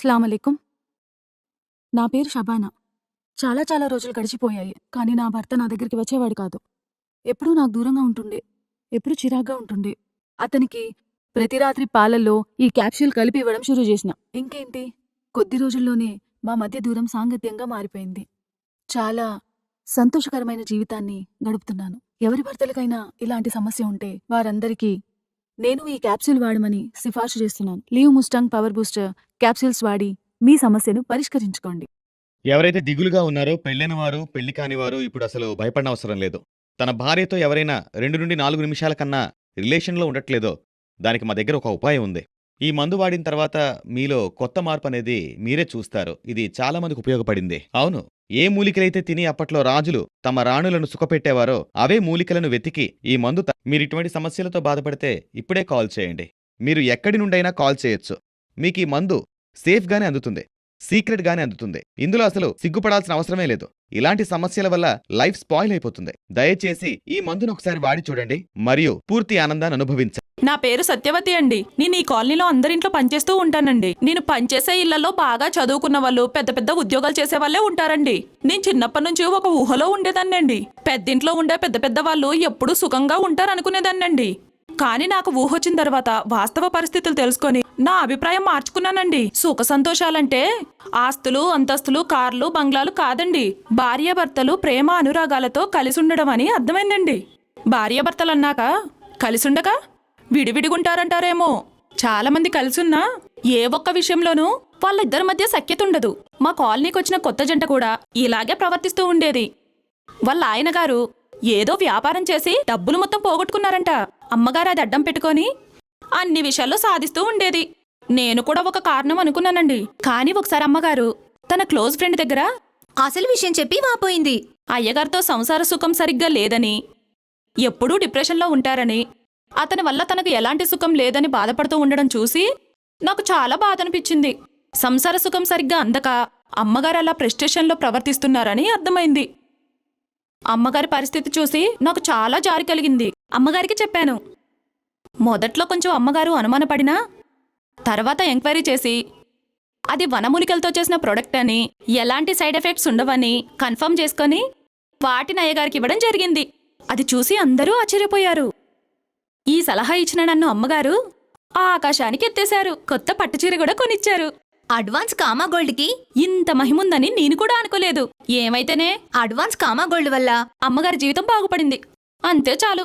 స్లామలేకుం నా పేరు షబానా. చాలా చాలా రోజులు గడిచిపోయాయి కానీ నా భర్త నా దగ్గరికి వచ్చేవాడు కాదు. ఎప్పుడూ నాకు దూరంగా ఉంటుండే ఎప్పుడూ చిరాగ్గా ఉంటుండే. అతనికి ప్రతి రాత్రి పాలల్లో ఈ క్యాప్సూల్ కలిపి ఇవ్వడం షురూ చేసిన. ఇంకేంటి? కొద్ది రోజుల్లోనే మా మధ్య దూరం సాంగత్యంగా మారిపోయింది. చాలా సంతోషకరమైన జీవితాన్ని గడుపుతున్నాను. ఎవరి భర్తలకైనా ఇలాంటి సమస్య ఉంటే వారందరికీ నేను ఈ క్యాప్సూల్ వాడమని సిఫార్సు చేస్తున్నాను. లీవ్ ముస్టాంగ్ పవర్ బూస్టర్ క్యాప్సూల్స్ వాడి మీ సమస్యను పరిష్కరించుకోండి. ఎవరైతే దిగులుగా ఉన్నారో పెళ్ళైన వారు పెళ్ళి కాని వారు ఇప్పుడు అసలు భయపడనవసరం లేదు. తన భార్యతో ఎవరైనా రెండు నుండి నాలుగు నిమిషాల కన్నా రిలేషన్లో ఉండట్లేదో దానికి మా దగ్గర ఒక ఉపాయం ఉంది. ఈ మందు వాడిన తర్వాత మీలో కొత్త మార్పు అనేది మీరే చూస్తారు. ఇది చాలా మందికి ఉపయోగపడింది. అవును ఏ మూలికలైతే తిని అప్పట్లో రాజులు తమ రాణులను సుఖపెట్టేవారో అవే మూలికలను వెతికి ఈ మందు మీరిటువంటి మీరు ఇటువంటి సమస్యలతో బాధపడితే ఇప్పుడే కాల్ చేయండి. మీరు ఎక్కడి నుండైనా కాల్ చేయొచ్చు. మీకు ఈ మందు సేఫ్గానే అందుతుంది సీక్రెట్గానే అందుతుంది. ఇందులో అసలు సిగ్గుపడాల్సిన అవసరమే లేదు. ఇలాంటి సమస్యల వల్ల లైఫ్ స్పాయిల్ అయిపోతుంది. దయచేసి ఈ మందును ఒకసారి వాడి చూడండి. మరియు పూర్తి ఆనందాన్ని అనుభవించండి. నా పేరు సత్యవతి అండి. నేను ఈ కాలనీలో అందరింట్లో పనిచేస్తూ ఉంటానండి. నేను పనిచేసే ఇళ్ళలో బాగా చదువుకున్న వాళ్ళు పెద్ద పెద్ద ఉద్యోగాలు చేసే వాళ్ళే ఉంటారండి. నేను చిన్నప్పటి నుంచి ఒక ఊహలో ఉండేదాన్నండి. పెద్దింట్లో ఉండే పెద్ద పెద్ద వాళ్ళు ఎప్పుడూ సుఖంగా ఉంటారనుకునేదాన్నండి. కానీ నాకు ఊహొచ్చిన తర్వాత వాస్తవ పరిస్థితులు తెలుసుకొని నా అభిప్రాయం మార్చుకున్నానండి. సుఖ సంతోషాలంటే ఆస్తులు అంతస్తులు కార్లు బంగ్లాలు కాదండి. భార్యాభర్తలు ప్రేమ అనురాగాలతో కలిసి ఉండడం అని అర్థమైందండి. భార్యాభర్తలు అన్నాక కలిసుండగా విడివిడిగుంటారంటారేమో. చాలా మంది కలిసున్నా ఏ ఒక్క విషయంలోనూ వాళ్ళిద్దరి మధ్య సఖ్యత ఉండదు. మా కాలనీకి వచ్చిన కొత్త జంట కూడా ఇలాగే ప్రవర్తిస్తూ ఉండేది. వాళ్ళ ఆయన గారు ఏదో వ్యాపారం చేసి డబ్బులు మొత్తం పోగొట్టుకున్నారంట. అమ్మగారు అది అడ్డం పెట్టుకొని అన్ని విషయాల్లో సాధిస్తూ ఉండేది. నేను కూడా ఒక కారణం అనుకున్నానండి. కానీ ఒకసారి అమ్మగారు తన క్లోజ్ ఫ్రెండ్ దగ్గర అసలు విషయం చెప్పి వాపోయింది. అయ్యగారితో సంసార సుఖం సరిగ్గా లేదని ఎప్పుడూ డిప్రెషన్లో ఉంటారని అతని వల్ల తనకు ఎలాంటి సుఖం లేదని బాధపడుతూ ఉండడం చూసి నాకు చాలా బాధ అనిపించింది సంసార సుఖం సరిగ్గా అందక అమ్మగారు అలా ప్రెస్టేషన్లో ప్రవర్తిస్తున్నారని అర్థమైంది. అమ్మగారి పరిస్థితి చూసి నాకు చాలా జారి కలిగింది. అమ్మగారికి చెప్పాను. మొదట్లో కొంచెం అమ్మగారు అనుమానపడినా తర్వాత ఎంక్వైరీ చేసి అది వనమూలికలతో చేసిన ప్రొడక్ట్ అని ఎలాంటి సైడ్ ఎఫెక్ట్స్ ఉండవని కన్ఫర్మ్ చేసుకొని వాటిని అయ్యగారికి ఇవ్వడం జరిగింది. అది చూసి అందరూ ఆశ్చర్యపోయారు. ఈ సలహా ఇచ్చిన నన్ను అమ్మగారు ఆ ఆకాశానికి ఎత్తేశారు. కొత్త పట్టుచీర కూడా కొనిచ్చారు. అడ్వాన్స్ కామా గోల్డ్కి ఇంత మహిముందని నేను కూడా అనుకోలేదు. ఏమైతేనే అడ్వాన్స్ కామా గోల్డ్ వల్ల అమ్మగారి జీవితం బాగుపడింది. అంతే చాలు.